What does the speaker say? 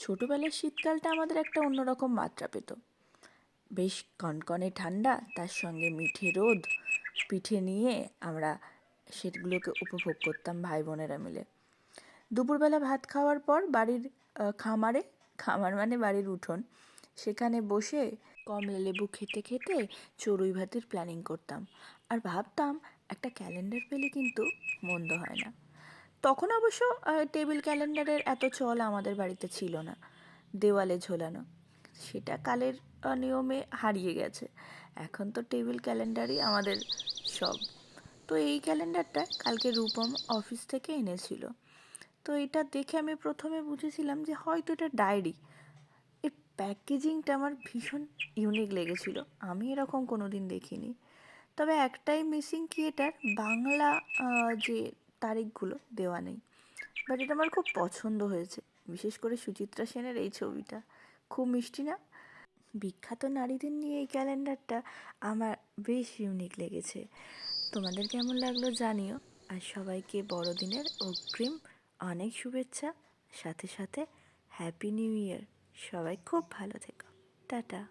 ছোটোবেলার শীতকালটা আমাদের একটা অন্যরকম মাত্রা পেত। বেশ কনকনে ঠান্ডা, তার সঙ্গে মিঠে রোদ, পিঠে নিয়ে আমরা সেগুলোকে উপভোগ করতাম ভাই বোনেরা মিলে। দুপুরবেলা ভাত খাওয়ার পর বাড়ির খামারে, খামার মানে বাড়ির উঠোন, সেখানে বসে কমলা লেবু খেতে খেতে চড়ুই ভাতের প্ল্যানিং করতাম। আর ভাবতাম একটা ক্যালেন্ডার পেলে কিন্তু মন্দ হয় না। তখন অবশ্য টেবিল ক্যালেন্ডারের এত চল আমাদের বাড়িতে ছিল না। দেওয়ালে ঝোলানো। সেটা কালের নিয়মে হারিয়ে গেছে। এখন তো টেবিল ক্যালেন্ডারই আমাদের সব। তো এই ক্যালেন্ডারটা কালকে রূপম অফিস থেকে এনেছিল। তো এটা দেখে আমি প্রথমে বুঝেছিলাম যে হয়তো এটা ডায়েরি। এর প্যাকেজিংটা আমার ভীষণ ইউনিক লেগেছিল। আমি এরকম কোনো দিন দেখিনি। তবে একটাই মিসিং কি এটার বাংলা যে তারিখগুলো দেওয়া নেই। বাট এটা আমার খুব পছন্দ হয়েছে। বিশেষ করে সুচিত্রা সেনের এই ছবিটা। খুব মিষ্টি না? বিখ্যাত নারীদের নিয়ে এই ক্যালেন্ডারটা আমার বেশ ইউনিক লেগেছে। তোমাদের কেমন লাগল জানিও। আর সবাইকে বড়দিনের অগ্রিম অনেক শুভেচ্ছা। সাথে সাথে হ্যাপি নিউ ইয়ার সবাই খুব ভালো থেকো। টাটা।